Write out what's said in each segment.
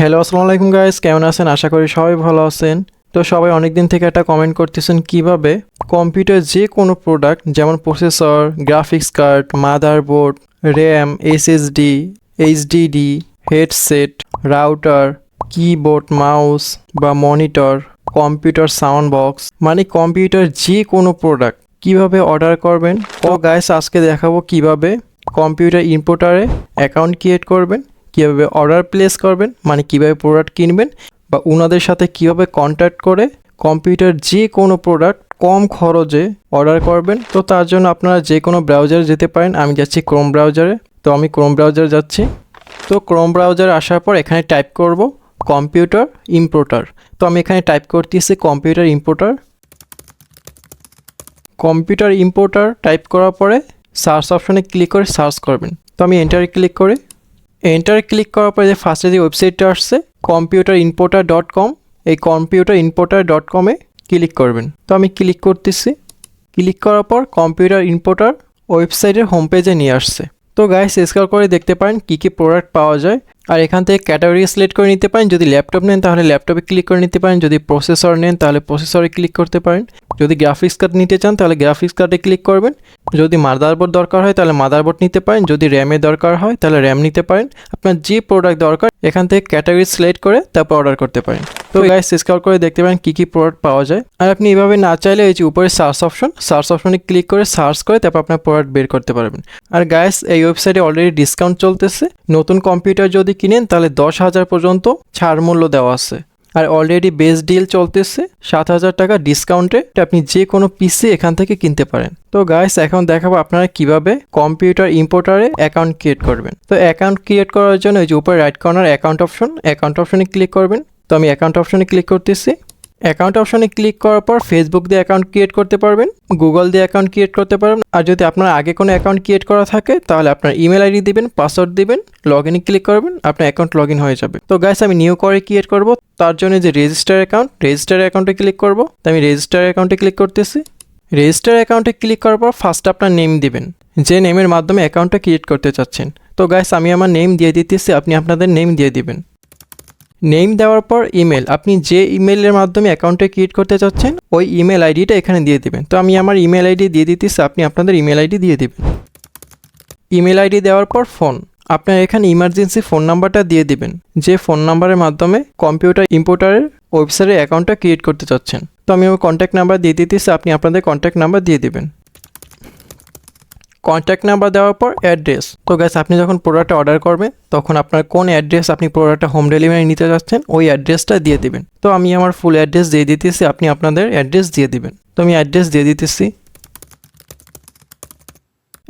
Hello, আসসালামু আলাইকুম guys কেমন আছেন? আশা করি সবাই ভালো আছেন। তো সবাই অনেক দিন থেকে একটা কমেন্ট করতেছেন, কীভাবে কম্পিউটার যে কোনো প্রোডাক্ট যেমন processor graphics card motherboard RAM SSD HDD headset router keyboard mouse বা মনিটর কম্পিউটার সাউন্ড বক্স মানে কম্পিউটার যে কোনো প্রোডাক্ট কীভাবে অর্ডার করবেন? ও গাইস আজকে দেখাবো কীভাবে কম্পিউটার ইম্পোর্টারে অ্যাকাউন্ট ক্রিয়েট করবেন। কীভাবে অর্ডার প্লেস করবেন মানে কীভাবে প্রোডাক্ট কিনবেন বা ওনাদের সাথে কীভাবে কন্ট্যাক্ট করে কম্পিউটার যে কোনো প্রোডাক্ট কম খরচে অর্ডার করবেন। তো তার জন্য আপনারা যে কোনো ব্রাউজারে যেতে পারেন, আমি যাচ্ছি ক্রোম ব্রাউজারে তো আমি ক্রোম ব্রাউজার যাচ্ছি। তো ক্রোম ব্রাউজার আসার পর এখানে টাইপ করব কম্পিউটার ইম্পোর্টার তো আমি এখানে টাইপ করতেছি computer importer computer importer type করার পরে সার্চ অপশনে ক্লিক করে সার্চ করবেন। তো আমি এন্টারে ক্লিক করে। এন্টারে ক্লিক করার পরে যে ফার্স্টে যে ওয়েবসাইটটা আসছে কম্পিউটার ইম্পোর্টার ডট কম এই কম্পিউটার ইম্পোর্টার ডট কমে ক্লিক করবেন। তো আমি ক্লিক করতেছি। ক্লিক করার পর কম্পিউটার ইম্পোর্টার ওয়েবসাইটের হোম পেজে নিয়ে আসছে। তো গাইস স্কল করে দেখতে পারেন কী কী প্রোডাক্ট পাওয়া যায়। আর এখান থেকে ক্যাটাগরি সিলেক্ট করে নিতে পারেন। যদি ল্যাপটপ নেন, তাহলে ল্যাপটপে ক্লিক করে নিতে পারেন। যদি প্রসেসর নেন, তাহলে প্রসেসরে ক্লিক করতে পারেন। যদি গ্রাফিক্স কার্ড নিতে চান, তাহলে গ্রাফিক্স কার্ডে ক্লিক করবেন। যদি মাদারবোর্ড দরকার হয়, তাহলে মাদারবোর্ড নিতে পারেন। যদি র্যামের দরকার হয়, তাহলে র্যাম নিতে পারেন। আপনার যে প্রোডাক্ট দরকার, এখান থেকে ক্যাটাগরি সিলেক্ট করে তারপর অর্ডার করতে পারেন। তো গাইস স্কাউট করে দেখতে পারেন কী কী প্রোডাক্ট পাওয়া যায়। আর আপনি এভাবে না চাইলে এই যে উপরে সার্চ অপশন সার্চ অপশনে ক্লিক করে সার্চ করে তারপর আপনার প্রোডাক্ট বের করতে পারবেন। আর গাইস এই ওয়েবসাইটে অলরেডি ডিসকাউন্ট চলতেছে। নতুন কম্পিউটার যদি কিনেন, তাহলে দশ হাজার পর্যন্ত ছাড় মূল্য দেওয়া আছে। আর অলরেডি বেস্ট ডিল চলতেছে সাত হাজার টাকা ডিসকাউন্টে আপনি যে কোনো পিসি এখান থেকে কিনতে পারেন। তো গাইস এখন দেখাবো আপনারা কীভাবে কম্পিউটার ইম্পোর্টারে অ্যাকাউন্ট ক্রিয়েট করবেন। তো অ্যাকাউন্ট ক্রিয়েট করার জন্য ওই যে উপরে right corner account option account অপশনে ক্লিক করবেন। তো আমি অ্যাকাউন্ট অপশনে ক্লিক করতেছি। অ্যাকাউন্ট অপশনে ক্লিক করার পর ফেসবুক দিয়ে অ্যাকাউন্ট ক্রিয়েট করতে পারবেন গুগল দিয়ে অ্যাকাউন্ট ক্রিয়েট করতে পারবেন। আর যদি আপনার আগে কোনো অ্যাকাউন্ট ক্রিয়েট করা থাকে, তাহলে আপনার ইমেল আইডি দিবেন, পাসওয়ার্ড দিবেন লগ ইনে ক্লিক করবেন, আপনার অ্যাকাউন্ট লগ ইন হয়ে যাবে। তো গাইস আমি নিউ করে ক্রিয়েট করব। তার জন্য যে রেজিস্টার অ্যাকাউন্ট রেজিস্টার অ্যাকাউন্টে ক্লিক করব। তো আমি রেজিস্টার অ্যাকাউন্টে ক্লিক করতেছি। রেজিস্টার অ্যাকাউন্টে ক্লিক করার পর ফার্স্ট আপনার নেম দিবেন। যে নেমের মাধ্যমে অ্যাকাউন্টটা ক্রিয়েট করতে চাচ্ছেন। তো গাইস আমি আমার নেম দিয়ে দিতেছি, আপনি আপনাদের নেম দিয়ে দিবেন। নেম দেওয়ার পর ইমেল। আপনি যে ইমেলের মাধ্যমে অ্যাকাউন্টে ক্রিয়েট করতে চাচ্ছেন, ওই ইমেল আইডিটা এখানে দিয়ে দেবেন। তো আমি আমার ইমেল আইডি দিয়ে দিতেছি, আপনি আপনাদের ইমেল আইডি দিয়ে দেবেন। ইমেল আইডি দেওয়ার পর ফোন। আপনার এখানে ইমার্জেন্সি ফোন নাম্বারটা দিয়ে দিবেন, যে ফোন নাম্বারের মাধ্যমে কম্পিউটার ইম্পোর্টারের ওয়েবসাইটে অ্যাকাউন্টটা ক্রিয়েট করতে চাচ্ছেন। তো আমি আমার কন্ট্যাক্ট নাম্বার দিয়ে দিতেছি, আপনি আপনাদের কন্ট্যাক্ট নাম্বার দিয়ে দিবেন। কন্ট্যাক্ট নাম্বার দেওয়ার পর অ্যাড্রেস তো গ্যাস আপনি যখন প্রোডাক্টটা অর্ডার করবেন, তখন আপনার কোন অ্যাড্রেস আপনি প্রোডাক্টটা হোম ডেলিভারি নিতে যাচ্ছেন, ওই অ্যাড্রেসটা দিয়ে দিবেন। তো আমি আমার ফুল অ্যাড্রেস দিয়ে দিতেছি, আপনি আপনাদের অ্যাড্রেস দিয়ে দিবেন। তো আমি অ্যাড্রেস দিয়ে দিতেছি।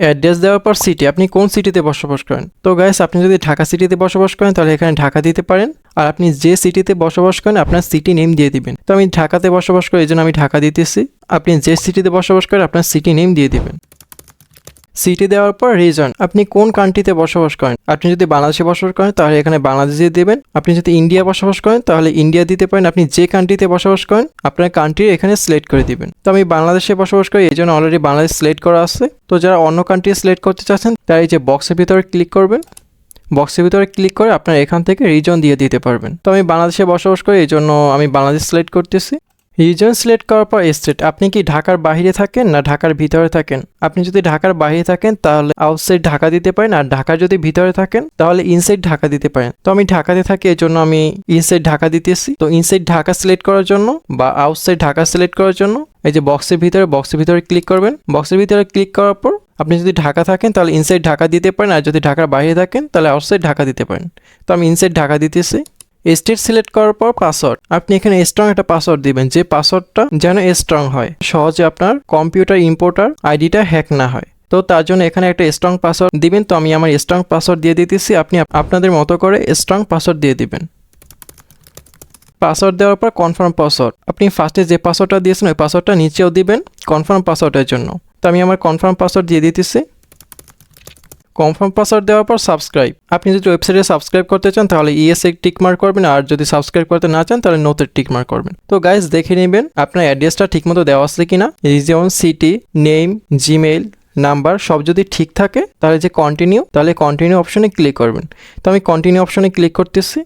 অ্যাড্রেস দেওয়ার পর সিটি আপনি কোন সিটিতে বসবাস করেন? তো গাইস আপনি যদি ঢাকা সিটিতে বসবাস করেন, তাহলে এখানে ঢাকা দিতে পারেন। আর আপনি যে সিটিতে বসবাস করেন, আপনার সিটি নেম দিয়ে দিবেন। তো আমি ঢাকাতে বসবাস করি, এই জন্য আমি ঢাকা দিতেছি। আপনি যে সিটিতে বসবাস করেন, আপনার সিটি নেম দিয়ে দিবেন। সিটি দেওয়ার পর রিজন আপনি কোন কান্ট্রিতে বসবাস করেন? আপনি যদি বাংলাদেশে বসবাস করেন, তাহলে এখানে বাংলাদেশ দিয়ে দেবেন। আপনি যদি ইন্ডিয়া বসবাস করেন, তাহলে ইন্ডিয়া দিতে পারেন। আপনি যে কান্ট্রিতে বসবাস করেন, আপনার কান্ট্রি এখানে সিলেক্ট করে দিবেন। তো আমি বাংলাদেশে বসবাস করি, এই জন্য অলরেডি বাংলাদেশ সিলেক্ট করা আছে। তো যারা অন্য কান্ট্রি সিলেক্ট করতে চাচ্ছেন, তারা এই যে বক্সের ভিতরে ক্লিক করবেন। বক্সের ভিতরে ক্লিক করে আপনার এখান থেকে রিজন দিয়ে দিতে পারবেন। তো আমি বাংলাদেশে বসবাস করি, এই জন্য আমি বাংলাদেশ সিলেক্ট করতেছি। রিজন সিলেক্ট করার পর স্টেট আপনি কি ঢাকার বাইরে থাকেন না ঢাকার ভিতরে থাকেন? আপনি যদি ঢাকার বাইরে থাকেন, তাহলে আউটসাইড ঢাকা দিতে পারেন, আর ঢাকার যদি ভিতরে থাকেন, তাহলে ইনসাইড ঢাকা দিতে পারেন। তো আমি ঢাকাতে থাকি, এই জন্য আমি ইনসাইড ঢাকা দিতেছি। তো ইনসাইড ঢাকা সিলেক্ট করার জন্য বা আউটসাইড ঢাকা সিলেক্ট করার জন্য, এই যে বক্সের ভিতরে বক্সের ভিতরে ক্লিক করবেন। বক্সের ভিতরে ক্লিক করার পর আপনি যদি ঢাকা থাকেন, তাহলে ইনসাইড ঢাকা দিতে পারেন, আর যদি ঢাকার বাইরে থাকেন, তাহলে আউটসাইড ঢাকা দিতে পারেন। তো আমি ইনসাইড ঢাকা দিতেছি। স্টেট সিলেক্ট করার পর পাসওয়ার্ড আপনি এখানে স্ট্রং একটা পাসওয়ার্ড দিবেন, যে পাসওয়ার্ডটা যেন স্ট্রং হয়। সহজে আপনার কম্পিউটার ইম্পোর্টার আইডিটা হ্যাক না হয়। তো তার জন্য এখানে একটা স্ট্রং পাসওয়ার্ড দিবেন। তো আমি আমার স্ট্রং পাসওয়ার্ড দিয়ে দিতেছি। আপনি আপনাদের মতো করে স্ট্রং পাসওয়ার্ড দিয়ে দিবেন। পাসওয়ার্ড দেওয়ার পর কনফার্ম পাসওয়ার্ড আপনি ফার্স্টে যে পাসওয়ার্ডটা দিয়েছেন, ওই পাসওয়ার্ডটা নিচেও দিবেন কনফার্ম পাসওয়ার্ডের জন্য। তো আমি আমার কনফার্ম পাসওয়ার্ড দিয়ে দিতেছি। কনফার্ম পাসওয়ার্ড দেওয়ার পর সাবস্ক্রাইব আপনি যদি ওয়েবসাইটে সাবস্ক্রাইব করতে চান, তাহলে ইএস এ টিক মার্ক করবেন, আর যদি সাবস্ক্রাইব করতে না চান, তাহলে নোতে টিক মার্ক করবেন। তো গাইজ দেখে নেবেন আপনার অ্যাড্রেসটা ঠিকমতো দেওয়া আছে কিনা। Region city name Gmail number সব যদি ঠিক থাকে, তাহলে যে কন্টিনিউ তাহলে কন্টিনিউ অপশনে ক্লিক করবেন। তো আমি কন্টিনিউ অপশনে ক্লিক করতেছি।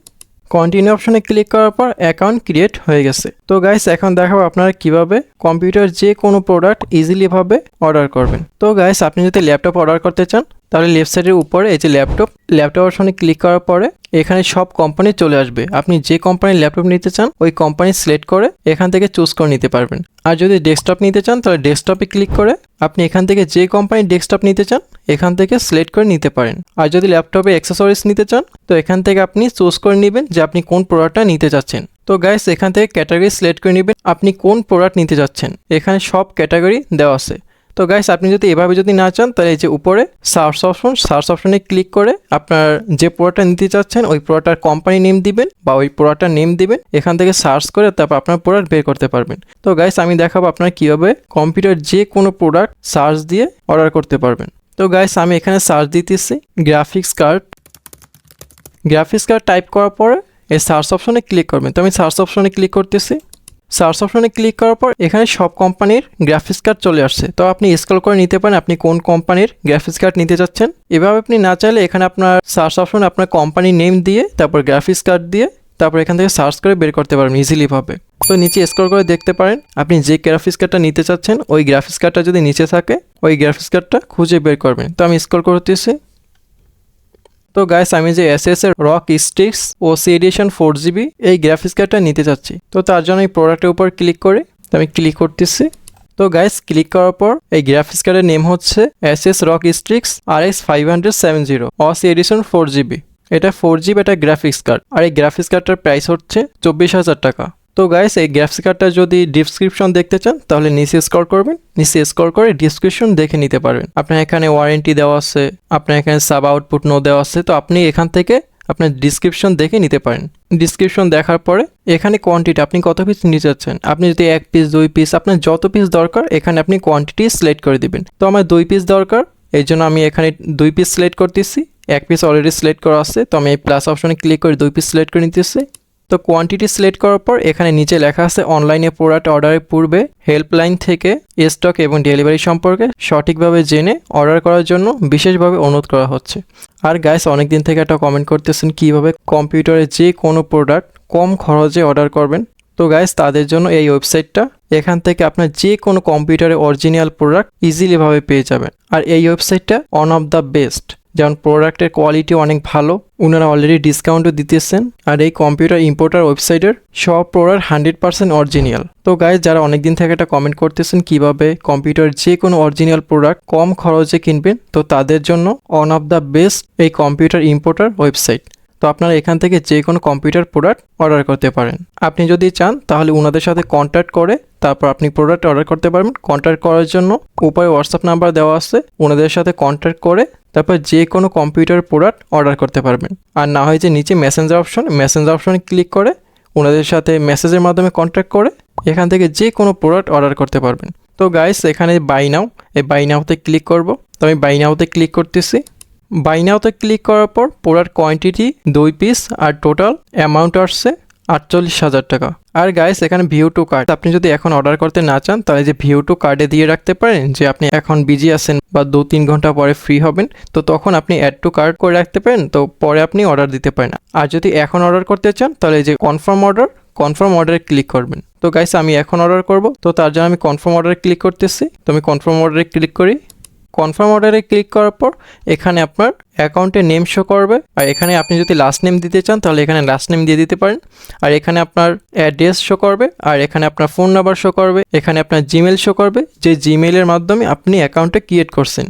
কন্টিনিউ অপশনে ক্লিক করার পর অ্যাকাউন্ট ক্রিয়েট হয়ে গেছে। তো গাইস এখন দেখাবো আপনারা কীভাবে কম্পিউটার যে কোনো প্রোডাক্ট ইজিলি ভাবে অর্ডার করবেন। তো গাইস আপনি যদি ল্যাপটপ অর্ডার করতে চান তাহলে লেফট সাইডের উপরে এই যে ল্যাপটপ ল্যাপটপ অপশনে ক্লিক করার পরে এখানে সব কোম্পানি চলে আসবে। আপনি যে কোম্পানির ল্যাপটপ নিতে চান, ওই কোম্পানি সিলেক্ট করে এখান থেকে চুজ করে নিতে পারবেন। আর যদি ডেস্কটপ নিতে চান, তাহলে ডেস্কটপে ক্লিক করে আপনি এখান থেকে যে কোম্পানির ডেস্কটপ নিতে চান, এখান থেকে সিলেক্ট করে নিতে পারেন। আর যদি ল্যাপটপে অ্যাক্সেসরিজ নিতে চান, তো এখান থেকে আপনি চুজ করে নেবেন যে আপনি কোন প্রোডাক্টটা নিতে চাচ্ছেন তো গাইস এখান থেকে ক্যাটাগরি সিলেক্ট করে নেবেন, আপনি কোন প্রোডাক্ট নিতে যাচ্ছেন। এখানে সব ক্যাটাগরি দেওয়া আছে। তো গাইস আপনি যদি এভাবে যদি না চান, তাহলে এই যে উপরে সার্চ অপশন সার্চ অপশনে ক্লিক করে আপনার যে প্রোডাক্টটা নিতে চাচ্ছেন, ওই প্রোডাক্টার কোম্পানি নেম দিবেন বা ওই প্রোডাক্টটার নেম দিবেন। এখান থেকে সার্চ করে তারপর আপনার প্রোডাক্ট বের করতে পারবেন। তো গাইস আমি দেখাবো আপনার কীভাবে কম্পিউটার যে কোনো প্রোডাক্ট সার্চ দিয়ে অর্ডার করতে পারবেন। তো গাইস আমি এখানে সার্চ দিতেছি graphics card graphics card type করার পরে এই সার্চ অপশনে ক্লিক করবেন। তো আমি সার্চ অপশনে ক্লিক করতেছি। সার্চ অপশনে ক্লিক করার পর এখানে সব কোম্পানির গ্রাফিক্স কার্ড চলে আসছে। তো আপনি স্ক্রল করে নিতে পারেন আপনি কোন কোম্পানির গ্রাফিক্স কার্ড নিতে চাচ্ছেন। এভাবে আপনি না চাইলে এখানে আপনার সার্চ অপশন আপনার কোম্পানির নেম দিয়ে, তারপর গ্রাফিক্স কার্ড দিয়ে, তারপর এখান থেকে সার্চ করে বের করতে পারবেন ইজিলি ভাবে। তো নিচে স্ক্রল করে দেখতে পারেন, আপনি যে গ্রাফিক্স কার্ডটা নিতে চাচ্ছেন, ওই গ্রাফিক্স কার্ডটা যদি নিচে থাকে, ওই গ্রাফিক্স কার্ডটা খুঁজে বের করবেন। তো আমি স্ক্রল করতেছি। তো গাইস আমি যে এস এস এর ROG Strix O C four GB এই গ্রাফিক্স কার্ডটা নিতে চাচ্ছি। তো তার জন্য এই প্রোডাক্টের উপর ক্লিক করে আমি ক্লিক করতেছি। তো গাইস ক্লিক করার পর এই গ্রাফিক্স কার্ডের নেম হচ্ছে S S ROG Strix R X five hundred seven zero C edition four GB এটা ফোর জিবি এটা গ্রাফিক্স কার্ড আর এই গ্রাফিক্স কার্ডটার প্রাইস হচ্ছে চব্বিশ হাজার টাকা। তো গাইস এই গ্রাফিক্স কার্ডটা যদি ডিসক্রিপশন দেখতে চান, তাহলে নিচে স্কর করবেন। নিচে স্কর করে ডিসক্রিপশন দেখে নিতে পারবেন। আপনার এখানে ওয়ারেন্টি দেওয়া আছে, আপনার এখানে সাব আউটপুট নো দেওয়া আছে, তো আপনি এখান থেকে আপনার ডিসক্রিপশন দেখে নিতে পারেন। ডিসক্রিপশন দেখার পরে এখানে কোয়ান্টিটি আপনি কত পিস নিতে চাচ্ছেন? আপনি যদি এক পিস দুই পিস আপনার যত পিস দরকার, এখানে আপনি কোয়ান্টিটি সিলেক্ট করে দিবেন। তো আমার দুই পিস দরকার, এই জন্য আমি এখানে দুই পিস সিলেক্ট করতেছি। এক পিস অলরেডি সিলেক্ট করা আছে, তো আমি এই প্লাস অপশনে ক্লিক করে দুই পিস সিলেক্ট করে নিতেছি। তো কোয়ান্টিটি সিলেক্ট করার পর এখানে নিচে লেখা আছে অনলাইনে প্রোডাক্ট অর্ডারের পূর্বে হেল্পলাইন থেকে স্টক এবং ডেলিভারি সম্পর্কে সঠিকভাবে জেনে অর্ডার করার জন্য বিশেষভাবে অনুরোধ করা হচ্ছে। আর গাইস অনেক দিন থেকে একটা কমেন্ট করতেছেন কীভাবে কম্পিউটারে যে কোনো প্রোডাক্ট কম খরচে অর্ডার করবেন। তো গাইস তাদের জন্য এই ওয়েবসাইটটা এখান থেকে আপনার যে কোনো কম্পিউটারে অরিজিনাল প্রোডাক্ট ইজিলিভাবে পেয়ে যাবেন। আর এই ওয়েবসাইটটা ওয়ান অফ দ্য বেস্ট যেমন প্রোডাক্টের কোয়ালিটি অনেক ভালো ওনারা অলরেডি ডিসকাউন্টও দিতেছেন, আর এই কম্পিউটার ইম্পোর্টার ওয়েবসাইটের সব প্রোডাক্ট হান্ড্রেড পার্সেন্ট অরিজিনাল তো গাইজ যারা অনেকদিন থেকে একটা কমেন্ট করতেছেন কীভাবে কম্পিউটার যে কোনো অরিজিনাল প্রোডাক্ট কম খরচে কিনবেন, তো তাদের জন্য ওয়ান অফ দ্য বেস্ট এই কম্পিউটার ইম্পোর্টার ওয়েবসাইট তো আপনারা এখান থেকে যে কোনো কম্পিউটার প্রোডাক্ট অর্ডার করতে পারেন। আপনি যদি চান, তাহলে ওনাদের সাথে কন্ট্যাক্ট করে, তারপর আপনি প্রোডাক্ট অর্ডার করতে পারবেন। কন্ট্যাক্ট করার জন্য উপরে হোয়াটসঅ্যাপ নাম্বার দেওয়া আছে ওনাদের সাথে কন্ট্যাক্ট করে তারপর যে কোনো কম্পিউটার প্রোডাক্ট অর্ডার করতে পারবেন। আর না হয় যে নিচে মেসেঞ্জার অপশন মেসেঞ্জার অপশনে ক্লিক করে ওনাদের সাথে মেসেজের মাধ্যমে কন্ট্যাক্ট করে এখান থেকে যে কোনো প্রোডাক্ট অর্ডার করতে পারবেন। তো গাইস এখানে বাই নাও এই বাই নাওতে ক্লিক করব। তো আমি বাই নাওতে ক্লিক করতেছি। বাই নাওতে ক্লিক করার পর প্রোডাক্ট কোয়ান্টিটি দুই পিস আর টোটাল অ্যামাউন্ট আসছে। আটচল্লিশ হাজার টাকা। আর গাইস এখানে ভিউ টু কার্ড আপনি যদি এখন অর্ডার করতে না চান, তাহলে যে ভিউ টু কার্ডে দিয়ে রাখতে পারেন, যে আপনি এখন বিজি আছেন বা দু তিন ঘণ্টা পরে ফ্রি হবেন, তো তখন আপনি অ্যাড টু কার্ড করে রাখতে পারেন, তো পরে আপনি অর্ডার দিতে পারেন আর যদি এখন অর্ডার করতে চান, তাহলে যে কনফার্ম অর্ডার কনফার্ম অর্ডারে ক্লিক করবেন। তো গাইস আমি এখন অর্ডার করব, তো তার জন্য আমি কনফার্ম অর্ডারে ক্লিক করতেছি। তো আমি কনফার্ম অর্ডারে ক্লিক করি। কনফার্ম অর্ডারে ক্লিক করার পর এখানে আপনার অ্যাকাউন্টে নেম শো করবে। আর এখানে আপনি যদি লাস্ট নেম দিতে চান, তাহলে এখানে লাস্ট নেম দিয়ে দিতে পারেন। আর এখানে আপনার অ্যাড্রেস শো করবে, আর এখানে আপনার ফোন নাম্বার শো করবে, এখানে আপনার জিমেল শো করবে, যে জিমেলের মাধ্যমে আপনি অ্যাকাউন্টটা ক্রিয়েট করছেন।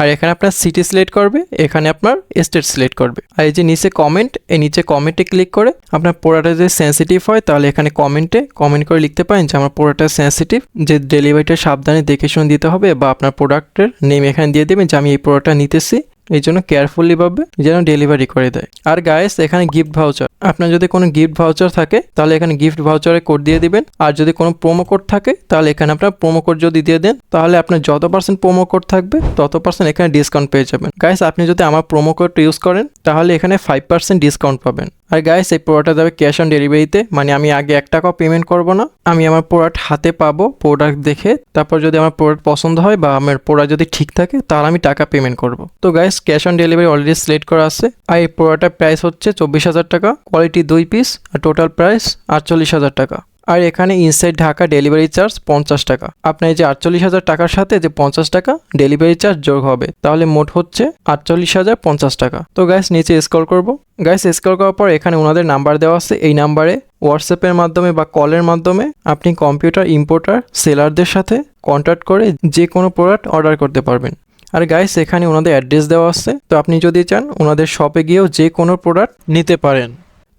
আর এখানে আপনার সিটি সিলেক্ট করবে, এখানে আপনার স্টেট সিলেক্ট করবে। আর এই যে নিচে কমেন্ট এই নিচে কমেন্টে ক্লিক করে আপনার পোড়াটা যদি সেন্সিটিভ হয়, তাহলে এখানে কমেন্টে কমেন্ট করে লিখতে পারেন যে আমার পোড়াটা সেন্সিটিভ যে ডেলিভারিটা সাবধানে দেখে শুনে দিতে হবে বা আপনার প্রোডাক্টের নেম এখানে দিয়ে দেবেন যে আমি এই প্রোডাক্টটা নিতেছি। এই জন্য কেয়ারফুলি ভাবে যেন ডেলিভারি করে দেয়। আর গায়েস এখানে গিফট ভাউচার আপনার যদি কোনো গিফট ভাউচার থাকে তাহলে এখানে গিফট ভাউচারে কোড দিয়ে দিবেন। আর যদি কোনো প্রোমো কোড থাকে, তাহলে এখানে আপনার প্রোমো কোড যদি দিয়ে দেন, তাহলে আপনার যত পার্সেন্ট প্রোমো কোড থাকবে, তত পার্সেন্ট এখানে ডিসকাউন্ট পেয়ে যাবেন। গাইস আপনি যদি আমার প্রোমো কোড ইউজ করেন, তাহলে এখানে ফাইভ পার্সেন্ট ডিসকাউন্ট পাবেন। আর গাইস এই প্রোডাক্টটা যাবে ক্যাশ অন ডেলিভারিতে মানে আমি আগে এক টাকাও পেমেন্ট করব না। আমি আমার প্রোডাক্ট হাতে পাবো প্রোডাক্ট দেখে। তারপর যদি আমার প্রোডাক্ট পছন্দ হয় বা আমার প্রোডাক্ট যদি ঠিক থাকে, তাহলে আমি টাকা পেমেন্ট করব। তো guys cash on delivery already select করা আছে। আর এই প্রোডাক্টের প্রাইস হচ্ছে চব্বিশ হাজার টাকা। কোয়ালিটি দুই পিস আর টোটাল প্রাইস আটচল্লিশ হাজার টাকা। আর এখানে ইনসাইড ঢাকা ডেলিভারি চার্জ পঞ্চাশ টাকা। আপনার এই যে আটচল্লিশ হাজার টাকার সাথে যে পঞ্চাশ টাকা ডেলিভারি চার্জ যোগ হবে, তাহলে মোট হচ্ছে আটচল্লিশ হাজার পঞ্চাশ টাকা। তো গ্যাস নিচে স্কল করব। গ্যাস স্কল করার পর এখানে ওনাদের নাম্বার দেওয়া আছে। এই নাম্বারে হোয়াটসঅ্যাপের মাধ্যমে বা কলের মাধ্যমে আপনি কম্পিউটার ইম্পোর্টার সেলারদের সাথে কন্ট্যাক্ট করে যে কোনো প্রোডাক্ট অর্ডার করতে পারবেন। আর গাইস এখানে ওনাদের অ্যাড্রেস দেওয়া আছে। তো আপনি যদি চান ওনাদের শপে গিয়েও যে কোনো প্রোডাক্ট নিতে পারেন।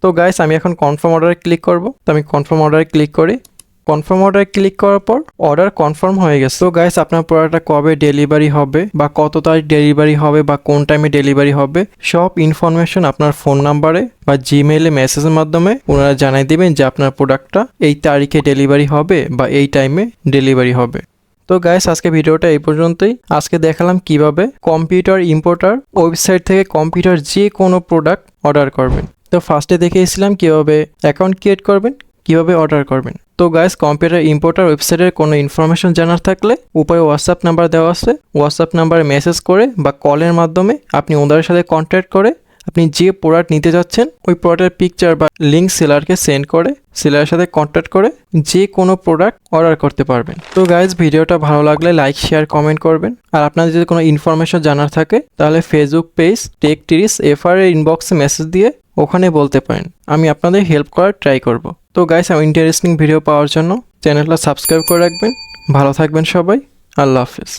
তো গাইস আমি এখন কনফার্ম অর্ডারে ক্লিক করব। তো আমি কনফার্ম অর্ডারে ক্লিক করি। কনফার্ম অর্ডারে ক্লিক করার পর অর্ডার কনফার্ম হয়ে গেছে। তো গাইস আপনার প্রোডাক্টটা কবে ডেলিভারি হবে বা কত তারিখ ডেলিভারি হবে বা কোন টাইমে ডেলিভারি হবে, সব ইনফরমেশন আপনার ফোন নাম্বারে বা জিমেইলে মেসেজের মাধ্যমে ওনারা জানাই দেবেন যে আপনার প্রোডাক্টটা এই তারিখে ডেলিভারি হবে বা এই টাইমে ডেলিভারি হবে। তো গাইস আজকে ভিডিওটা এই পর্যন্তই। আজকে দেখালাম কীভাবে কম্পিউটার ইম্পোর্টার ওয়েবসাইট থেকে কম্পিউটার যে কোনো প্রোডাক্ট অর্ডার করবেন। তো ফার্স্টে দেখিয়েছিলাম কীভাবে অ্যাকাউন্ট ক্রিয়েট করবেন, কীভাবে অর্ডার করবেন। তো গাইস কম্পিউটার ইম্পোর্টার ওয়েবসাইটের কোনো ইনফরমেশন জানার থাকলে উপরে হোয়াটসঅ্যাপ নাম্বার দেওয়া আছে। হোয়াটসঅ্যাপ নাম্বারে মেসেজ করে বা কলের মাধ্যমে আপনি ওদের সাথে কন্ট্যাক্ট করে আপনি যে প্রোডাক্ট নিতে যাচ্ছেন, ওই প্রোডাক্টের পিকচার বা লিঙ্ক সেলারকে সেন্ড করে সেলারের সাথে কন্ট্যাক্ট করে যে কোনো প্রোডাক্ট অর্ডার করতে পারবেন। তো গাইজ ভিডিওটা ভালো লাগলে লাইক শেয়ার কমেন্ট করবেন। আর আপনার যদি কোনো ইনফরমেশন জানার থাকে, তাহলে ফেসবুক পেজ টেক টিরিস এফআর এর ইনবক্সে মেসেজ দিয়ে ওখানে বলতে পারেন, আমি আপনাদের হেল্প করার ট্রাই করব। তো গাইস আমি ইন্টারেস্টিং ভিডিও পাওয়ার জন্য চ্যানেলটা সাবস্ক্রাইব করে রাখবেন। ভালো থাকবেন সবাই। আল্লাহ হাফিজ।